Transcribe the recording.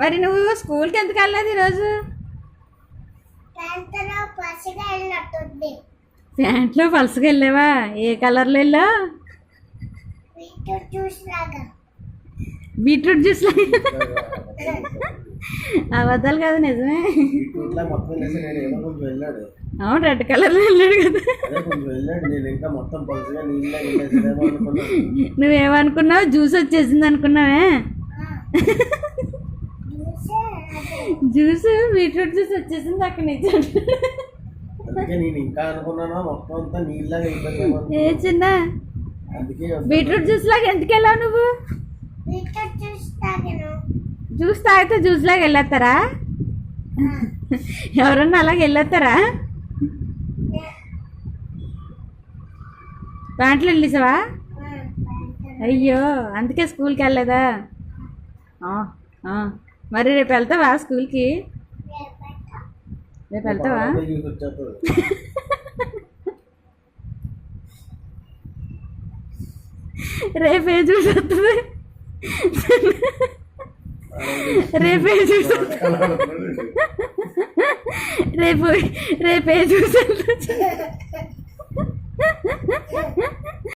మరి నువ్వు స్కూల్కి ఎందుకు వెళ్ళలేదు ఈరోజు? ప్యాంటులో పలసగా వెళ్ళావా? ఏ కలర్లో వెళ్ళావు? బీట్రూట్ జ్యూస్ లాగా. అబద్ధాలు కదా నిజమే. అవును రెడ్ కలర్లో వెళ్ళాడు కదా. నువ్వేమనుకున్నావు? జ్యూస్ వచ్చేసింది అనుకున్నావే? జ్యూస్ బీట్రూట్ జ్యూస్ వచ్చేసింది అక్కడి నుంచి. అందుకే నేను ఇంకా అనుకున్నాను మొత్తం అంతా నీళ్ళగా అయిపోతాను ఏ చిన్న? అందుకే బీట్రూట్ జ్యూస్ లాగా ఎందుకు వెళ్ళావు నువ్వు? బీట్రూట్ జ్యూస్ తాగాను. జ్యూస్ తాగితే జ్యూస్ లాగా వెళ్ళేస్తారా? ఎవరన్నా అలాగ వెళ్ళేస్తారా? ప్యాంట్లు వెళ్ళేసావా? అయ్యో అందుకే స్కూల్కి వెళ్ళలేదా? ఆ, ఆ. మరి రేపు వెళ్తావా స్కూల్కి? రేపు వెళ్తావా? చూసి రేపు వస్తుంది. రేపు వస్తుంది? రేపు రేపు వస్తుంది?